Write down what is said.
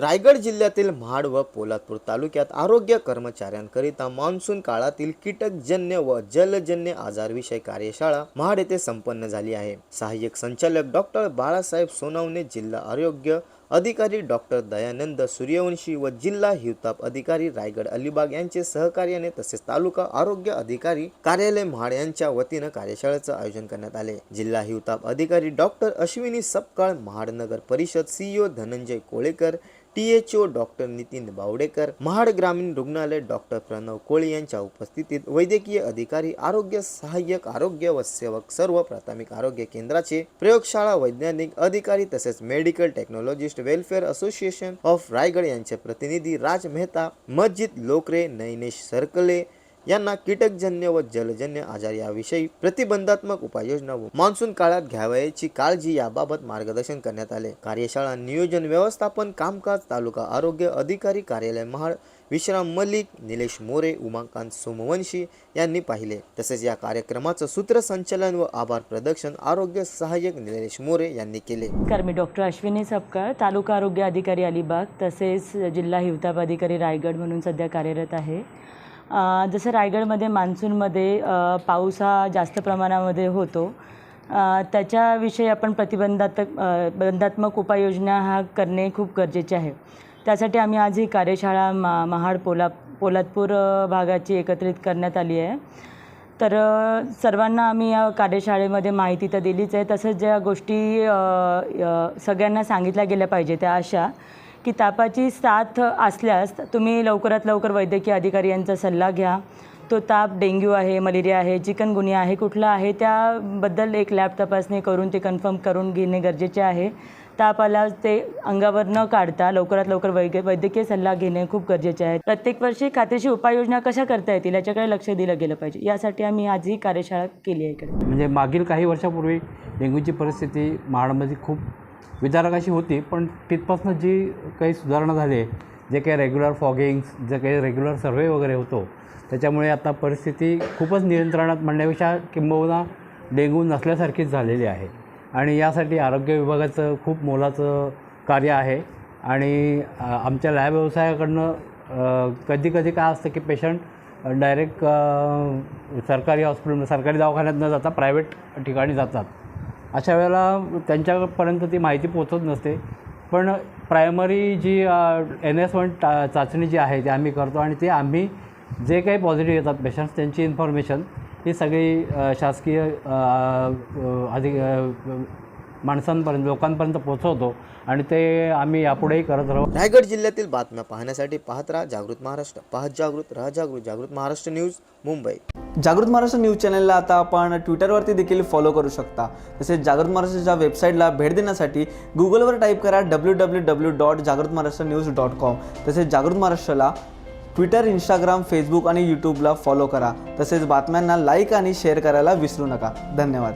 रायगड जिल्ह्यातील महाड व पोलादपूर तालुक्यात आरोग्य कर्मचाऱ्यांकरिता मान्सून काळातील कीटकजन्य व जलजन्य आजारविषयी कार्यशाळा महाड येथे संपन्न झाली आहे. सहाय्यक संचालक डॉक्टर बाळासाहेब सोनवणे जिल्हा आरोग्य अधिकारी डॉक्टर दयानंद सूर्यवंशी व जिल्हा हिवताप अधिकारी रायगड अलिबाग यांचे सहकार्याने तसेच तालुका आरोग्य अधिकारी कार्यालय महाड यांच्या वतीनं कार्यशाळेचं आयोजन करण्यात आले. जिल्हा हिवताप अधिकारी डॉक्टर अश्विनी सपकाळ महाड नगर परिषद CEO Dhananjay Kolekar T H O doctor Nitin Bawdekar Mahad ग्रामीण रुग्णालय डॉक्टर प्रणव कोळी यांच्या उपस्थितीत वैद्यकीय अधिकारी आरोग्य सहाय्यक आरोग्य व सेवक सर्व प्राथमिक आरोग्य केंद्राचे प्रयोगशाळा वैज्ञानिक अधिकारी तसेच medical technologist welfare association of Raigad यांचे प्रतिनिधी राज मेहता मस्जिद लोकरे नैनेश सरकले यांना कीटकजन्य व जलजन्य आजार याविषयी प्रतिबंधात्मक उपाययोजना व मान्सून काळात घ्यावयाची काळजी याबाबत मार्गदर्शन करण्यात आले. कार्यशाळा नियोजन व्यवस्थापन कामकाज तालुका आरोग्य अधिकारी कार्यालय महाड विश्राम मलिक निलेश मोरे उमाकांत सोमवंशी यांनी पाहिले. तसेच या कार्यक्रमाचं सूत्रसंचालन व आभार प्रदर्शन आरोग्य सहाय्यक निलेश मोरे यांनी केले. नमस्कार मी डॉक्टर अश्विनी सपकाळ तालुका आरोग्य अधिकारी अलिबाग तसेच जिल्हा हिवताप अधिकारी रायगड म्हणून सध्या कार्यरत आहे. जसं रायगडमध्ये मान्सूनमध्ये पाऊस हा जास्त प्रमाणामध्ये होतो. त्याच्याविषयी आपण प्रतिबंधात्मक बंधात्मक उपाययोजना हा करणे खूप गरजेचे आहे. त्यासाठी आम्ही आज ही कार्यशाळा मा महाड पोला पोलादपूर भागाची एकत्रित करण्यात आली आहे. तर सर्वांना आम्ही या कार्यशाळेमध्ये माहिती तर दिलीच आहे. तसंच ज्या गोष्टी सगळ्यांना सांगितल्या गेल्या पाहिजे त्या अशा की तापाची साथ असल्यास तुम्ही लवकरात लवकर वैद्यकीय अधिकारी यांचा सल्ला घ्या. तो ताप डेंग्यू आहे मलेरिया आहे चिकनगुनिया आहे कुठला आहे त्याबद्दल एक लॅब तपासणी करून ते कन्फर्म करून घेणे गरजेचे आहे. ताप आला ते अंगावर न काढता लवकरात लवकर वैद्य वैद्यकीय सल्ला घेणे खूप गरजेचे आहे. प्रत्येक वर्षी खात्रीशी उपाययोजना कशा करता येतील याच्याकडे लक्ष दिलं गेलं पाहिजे. यासाठी आम्ही आज ही कार्यशाळा केली आहे इकडे. म्हणजे मागील काही वर्षापूर्वी डेंग्यूची परिस्थिती महाडमध्ये खूप विदारक अशी होती पण तिथपासून जी काही सुधारणा झाली आहे जे काही रेग्युलर फॉगिंग्स जे काही रेग्युलर सर्वे वगैरे होतो त्याच्यामुळे आता परिस्थिती खूपच नियंत्रणात म्हणण्यापेक्षा किंबहुना डेंग्यू नसल्यासारखीच झालेली आहे. आणि यासाठी आरोग्य विभागाचं खूप मोलाचं कार्य आहे. आणि आमच्या लॅब व्यवसायाकडनं कधी कधी काय असतं की पेशंट डायरेक्ट सरकारी हॉस्पिटल सरकारी दवाखान्यात न जाता प्रायव्हेट ठिकाणी जातात. अशा वेळेला त्यांच्यापर्यंत ती माहिती पोचत नसते. पण primary G N S one टा चाचणी जी आहे ती आम्ही करतो आणि ते आम्ही जे काही पॉझिटिव्ह येतात पेशंट्स त्यांची इन्फॉर्मेशन ही सगळी शासकीय अधिक माणसांपर्यंत लोकांपर्यंत पोचवतो आणि ते आम्ही यापुढेही करत राहू. रायगड जिल्ह्यातील बातम्या पाहण्यासाठी पाहत राहा जागृत महाराष्ट्र. पाहत जागृत राहा जागृत. जागृत महाराष्ट्र न्यूज मुंबई. जागृत महाराष्ट्र न्यूज चॅनलला आता आपण ट्विटरवरती देखील फॉलो करू शकता. तसेच जागृत महाराष्ट्राच्या वेबसाईटला भेट देण्यासाठी गुगलवर टाईप करा डब्ल्यू डब्ल्यू डब्ल्यू डॉट जागृत महाराष्ट्र न्यूज डॉट कॉम तसेच जागृत महाराष्ट्राला ट्विटर इंस्टाग्राम फेसबुक आणि यूट्यूबला फॉलो करा. तसेच बातम्यांना लाईक आणि शेअर करायला विसरू नका. धन्यवाद.